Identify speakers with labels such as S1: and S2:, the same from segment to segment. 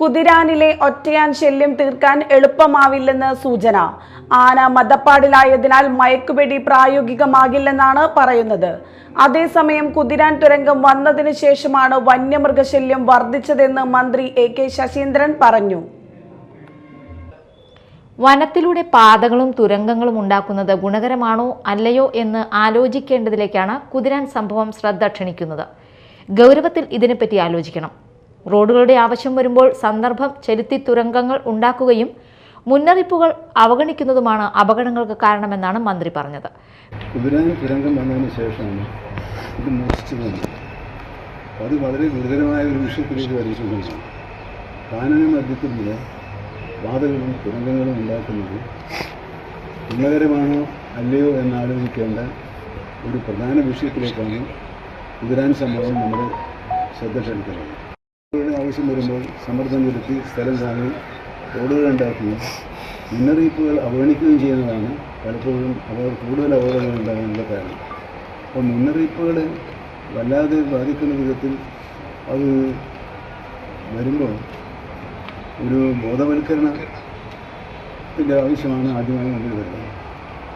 S1: കുതിരാനിലെ ഒറ്റയാൻ ശല്യം തീർക്കാൻ എളുപ്പമാവില്ലെന്ന് സൂചന. ആന മതപ്പാടിലായതിനാൽ മയക്കുവെടി പ്രായോഗികമാകില്ലെന്നാണ് പറയുന്നത്. അതേസമയം കുതിരാൻ തുരങ്കം വന്നതിന് ശേഷമാണ് വന്യമൃഗശല്യം വർദ്ധിച്ചതെന്ന് മന്ത്രി എ കെ ശശീന്ദ്രൻ പറഞ്ഞു.
S2: വനത്തിലൂടെ പാതകളും തുരങ്കങ്ങളും ഉണ്ടാക്കുന്നത് ഗുണകരമാണോ അല്ലയോ എന്ന് ആലോചിക്കേണ്ടതിലേക്കാണ് കുതിരാൻ സംഭവം ശ്രദ്ധ ക്ഷണിക്കുന്നത്. ഗൗരവത്തിൽ ഇതിനെപ്പറ്റി ആലോചിക്കണം. റോഡുകളുടെ ആവശ്യം വരുമ്പോൾ സന്ദർഭം ചെലുത്തി തുരങ്കങ്ങൾ ഉണ്ടാക്കുകയും മുന്നറിയിപ്പുകൾ അവഗണിക്കുന്നതുമാണ് അപകടങ്ങൾക്ക് കാരണമെന്നാണ് മന്ത്രി പറഞ്ഞത്.
S3: കുതിരാൻ തുരങ്കം വന്നതിന് ശേഷമാണ് ഇത് മൂർച്ഛിച്ചു അത് വളരെ ഗുരുതരമായ ഒരു വിഷയത്തിലേക്ക് വലിച്ചുകൊണ്ടിരിക്കുകയാണ് കാനന മധ്യത്തിലൂടെ വാതകളും തുരങ്കങ്ങളും ഉണ്ടാക്കുന്നത് ഗുണകരമാണോ അല്ലയോ എന്നാലോചിക്കേണ്ട ഒരു പ്രധാന വിഷയത്തിലേക്കാണ് കുതിരാൻ സംഭവം നമ്മൾ ശ്രദ്ധ ക്ഷണിക്കുന്നത്. ആവശ്യം വരുമ്പോൾ സമ്മർദ്ദം ചെലുത്തി സ്ഥലം വാങ്ങി റോഡുകൾ ഉണ്ടാക്കുകയും മുന്നറിയിപ്പുകൾ അവഗണിക്കുകയും ചെയ്യുന്നതാണ് പലപ്പോഴും അവർ കൂടുതൽ അപകടങ്ങൾ ഉണ്ടാകാനുള്ള കാരണം. അപ്പോൾ മുന്നറിയിപ്പുകൾ വല്ലാതെ ബാധിക്കുന്ന വിധത്തിൽ അത് വരുമ്പോൾ ഒരു ബോധവൽക്കരണത്തിന്റെ ആവശ്യമാണ് ആദ്യമായി മുന്നിൽ വരുന്നത്.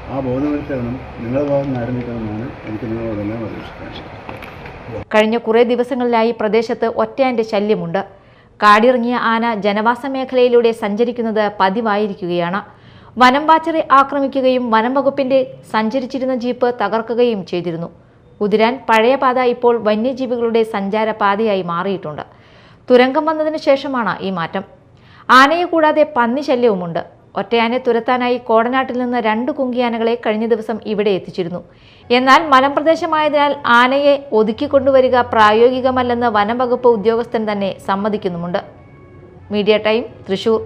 S3: ആ ബോധവൽക്കരണം നിങ്ങളുടെ ഭാഗത്ത് നിന്ന് ആരംഭിക്കണമെന്നാണ് എനിക്ക് നിങ്ങളോടെല്ലാം അപേക്ഷിക്കാനുള്ളത്.
S2: കഴിഞ്ഞ കുറേ ദിവസങ്ങളിലായി പ്രദേശത്ത് ഒറ്റയാന്റെ ശല്യമുണ്ട്. കാടിറങ്ങിയ ആന ജനവാസ മേഖലയിലൂടെ സഞ്ചരിക്കുന്നത് പതിവായിരിക്കുകയാണ്. വനം വാച്ചറെ ആക്രമിക്കുകയും വനം വകുപ്പിന്റെ സഞ്ചരിച്ചിരുന്ന ജീപ്പ് തകർക്കുകയും ചെയ്തിരുന്നു. കുതിരാൻ പഴയ പാത ഇപ്പോൾ വന്യജീവികളുടെ സഞ്ചാര പാതയായി മാറിയിട്ടുണ്ട്. തുരങ്കം വന്നതിന് ശേഷമാണ് ഈ മാറ്റം. ആനയെ കൂടാതെ പന്നി ശല്യവുമുണ്ട് ഒറ്റയാനെ തുരത്താനായി കോടനാട്ടിൽ നിന്ന് രണ്ട് കുങ്കിയാനകളെ കഴിഞ്ഞ ദിവസം ഇവിടെ എത്തിച്ചിരുന്നു. എന്നാൽ മലമ്പ്രദേശമായതിനാൽ ആനയെ ഒതുക്കിക്കൊണ്ടുവരിക പ്രായോഗികമല്ലെന്ന് വനം വകുപ്പ് ഉദ്യോഗസ്ഥൻ തന്നെ സമ്മതിക്കുന്നുമുണ്ട്. Media time Thrissur.